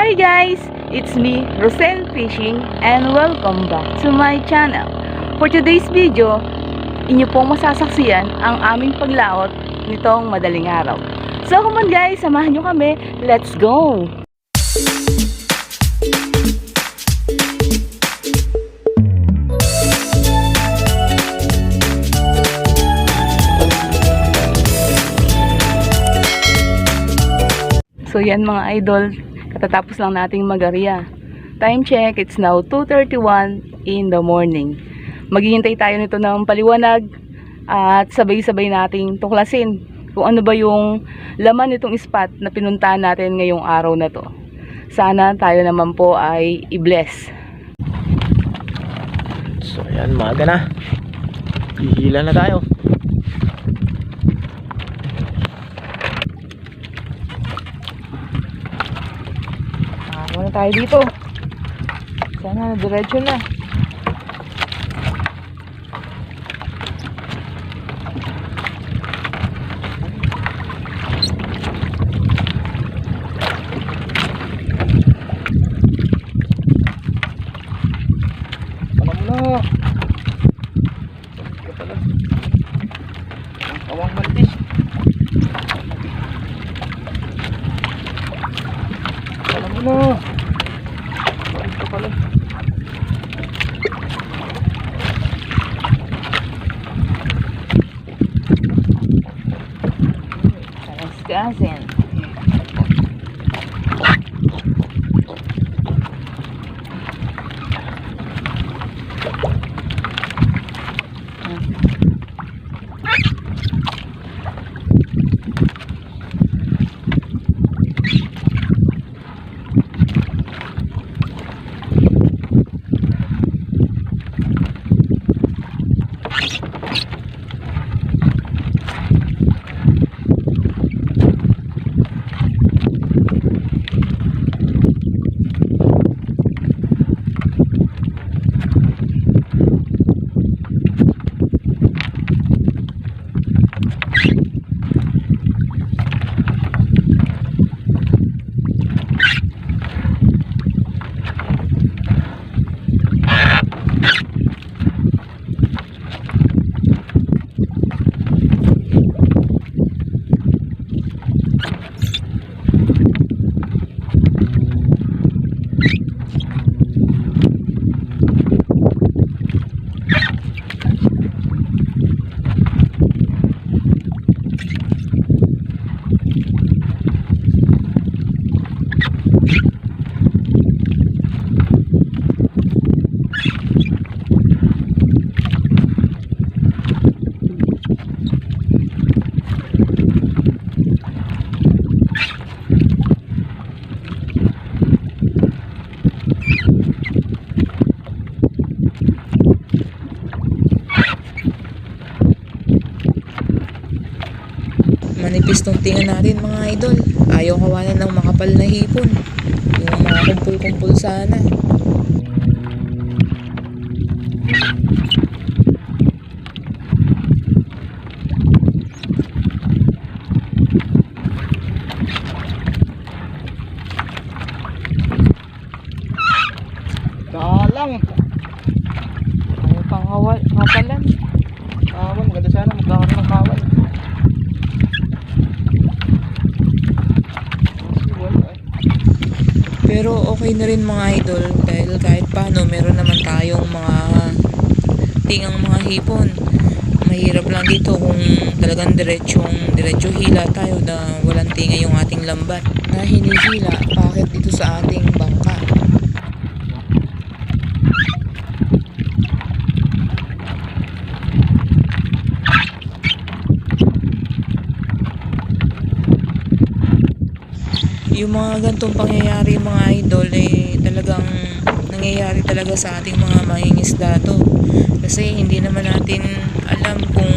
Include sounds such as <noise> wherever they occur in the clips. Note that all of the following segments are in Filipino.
Hi guys! It's me, Rosel Fishing and welcome back to my channel. For today's video, inyo pong masasaksiyan ang aming paglaot nitong madaling araw. So come on guys, samahan nyo kami. Let's go! So yan mga idol, katatapos lang nating mag-area. Time check, it's now 2.31 in the morning. Maghihintay tayo nito ng paliwanag at sabay-sabay nating tuklasin kung ano ba yung laman nitong spot na pinuntahan natin ngayong araw na to. Sana tayo naman po ay i-bless. So ayan, maaga na. Hihila na tayo. Ako na tayo dito. Sana diretso na. Tama mo na. doesn't. Tong tinga natin mga idol. Ayaw kawalan ng makapal na hipon. Yung mga kumpul-kumpul sana. Kalang. Ayaw pang kawal, kapalan. Kawan, maganda sana magkakaroon ng kawan. Kasi wala eh. Pero okay na rin mga idol dahil kahit paano meron naman tayong mga tingang mga hipon. Mahirap lang dito kung talagang diretsong diretso hila tayo na walang tinga yung ating lambat na hinihila bakit dito sa ating bangka. Yung mga gantong pangyayari mga idol eh talagang nangyayari talaga sa ating mga mangingisda to. Kasi hindi naman natin alam kung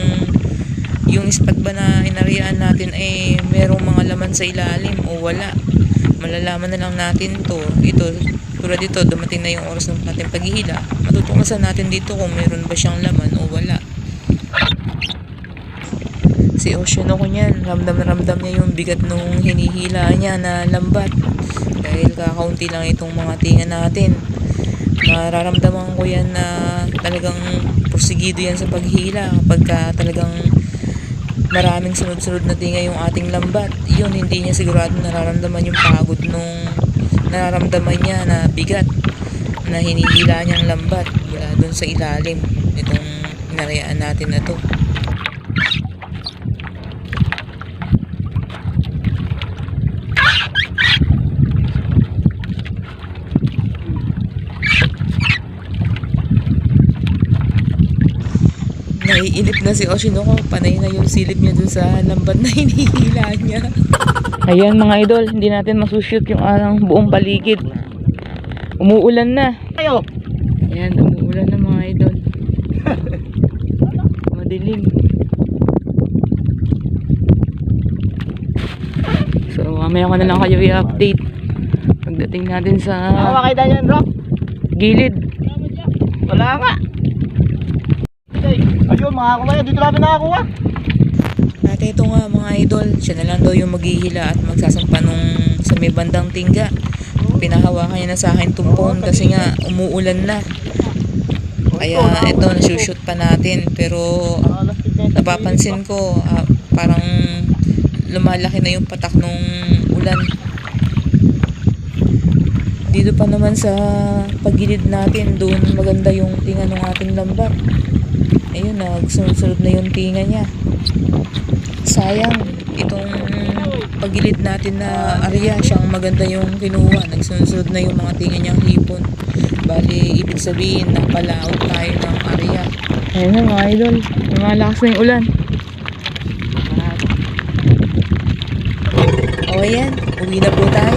yung ispat ba na inarian natin ay merong mga laman sa ilalim o wala. Malalaman na lang natin to. Ito tulad dito dumating na yung oras ng ating paghihila. Matutukasan natin dito kung meron ba siyang laman o wala Si Oceano ko niyan, ramdam na ramdam niya yung bigat nung hinihila niya na lambat. Dahil kakaunti lang itong mga tinga natin. Mararamdaman ko yan na talagang porsigido yan sa paghila kapag ka talagang maraming sunod-sunod na tinga yung ating lambat. Yun, hindi niya sigurado nararamdaman yung pagod nung nararamdaman niya na bigat na hinihila niyang lambat mula dun sa ilalim itong inarayaan natin na to. Naiinip na si Oshinoko. Panay na yung silip niya dun sa lambat na <laughs> hinihila niya. Ayan mga idol, hindi natin masushoot yung arang buong paligid. Umuulan na. Ayo. Ayan, umuulan na mga idol. <laughs> Madilim. So, mamaya ko na lang kayo i-update. Pagdating natin sa Nakakakita niyan, bro. gilid. Wala nga. Okay. Ayun, mga kumayo. Dito namin nakakuha. At ito nga mga idol, siya na lang daw yung maghihila at magsasampa nung sa may bandang tingga. Pinahawakan niya na sa akin tumpon kasi nga umuulan na. Kaya ito, nasushoot pa natin. Pero napapansin ko, ah, parang lumalaki na yung patak nung ulan. Dito pa naman sa pagilid natin, doon maganda yung tinga ng ating lambat. Ayun, nagsunod-sunod na yung tinga niya. Sayang, itong pagilid natin na area, siyang maganda yung kinuha. Nagsunod-sunod na yung mga tinga niyang hipon. Bali, ibig sabihin, napalaot tayo ng area. Ayun na mga idol, lumalakas na yung ulan. O ayan, uwi na po tayo.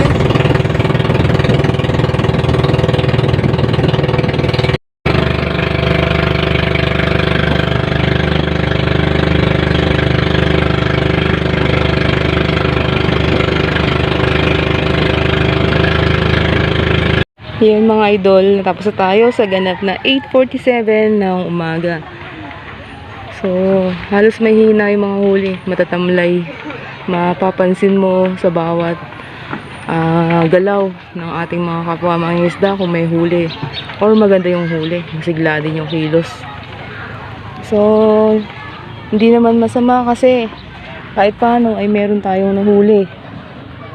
Yan mga idol, natapos na tayo sa ganap na 8.47 ng umaga. So, halos may hina yung mga huli, matatamlay. Mapapansin mo sa bawat ah, galaw ng ating mga kapwa mga isda kung may huli. Or maganda yung huli, masigla din yung kilos. So, hindi naman masama kasi kahit paano ay meron tayong nahuli.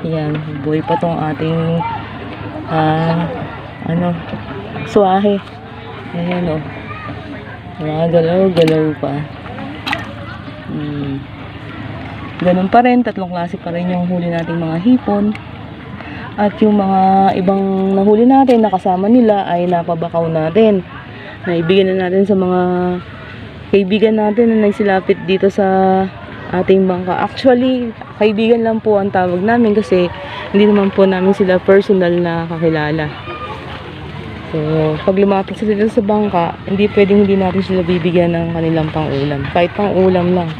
Yan, buhay pa tong ating ah, ano, suwahe. Ayan o. Mga galaw-galaw pa. Hmm. Ganun pa rin, tatlong klase pa rin yung huli nating mga hipon. At yung mga ibang nahuli natin, nakasama nila ay napabakaw natin. Naibigyan na natin sa mga kaibigan natin na nagsilapit dito sa ating bangka. Actually, kaibigan lang po ang tawag namin kasi hindi naman po namin sila personal na kakilala. So, pag lumapit sila sa bangka, hindi pwedeng hindi natin sila bibigyan ng kanilang pang-ulam. Kahit pang-ulam lang.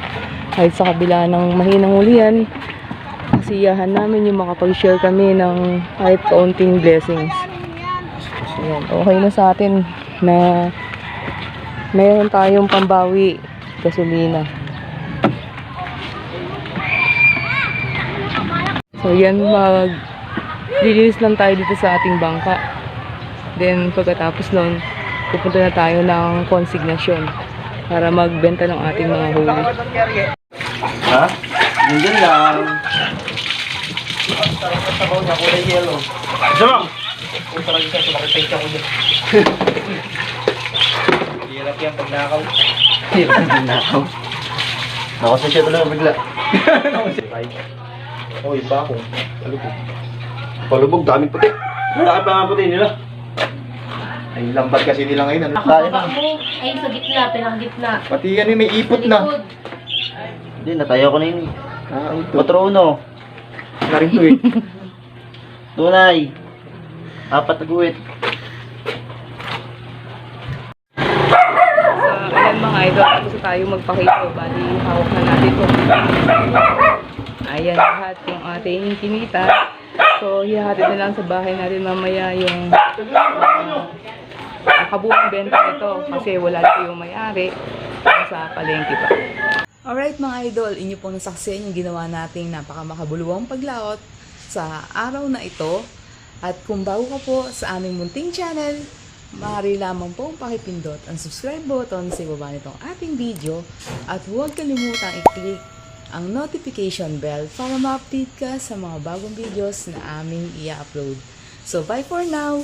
Kahit sa kabila ng mahinang ulian, kasiyahan namin yung makapag-share kami ng kahit kaunting blessings. Ayan, okay na sa atin na mayroon tayong pambawi gasolina. So yan mag lilinis lang tayo dito sa ating bangka. Then pagkatapos nun, pupunta na tayo ng konsignasyon para magbenta ng ating mga huli. Ha? Ganyan lang. Sarap siya, sumakit siya ko dyan. Hirap yan pag nakaw. Hirap yan nakaw. Nakasa siya talaga bigla. <laughs> Oh, iba ako. Palubog. Palubog, daming puti. Bakit ba ang puti nila? Ay, lambat kasi nila ngayon. Ano tayo na? Ay, sa gitna, pinang gitna. Pati yan yung may ipot na. likod. Hindi, natayo ko na yun. Ah, ito. Patrono. Na rin to eh. <laughs> Tunay. Apat na guwit. So, ayan mga idol, na tayo magpakito. Bali, hawak na natin ito. Ayan lahat yung ating kinita. So, hihahatid na lang sa bahay natin mamaya yung uh, kabuang benta nito. Kasi wala dito yung may-ari. Sa palengke pa. Alright mga idol, inyo pong nasaksiyan yung ginawa nating napakamakabuluwang paglaot sa araw na ito. At kung bago ka po sa aming munting channel, maaari lamang pong pakipindot ang subscribe button sa ibaba nitong ating video at huwag kalimutang i-click ang notification bell para ma-update ka sa mga bagong videos na aming i-upload. So bye for now!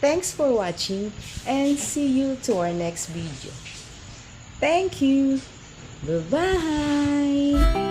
Thanks for watching and see you to our next video. Thank you! Bye-bye!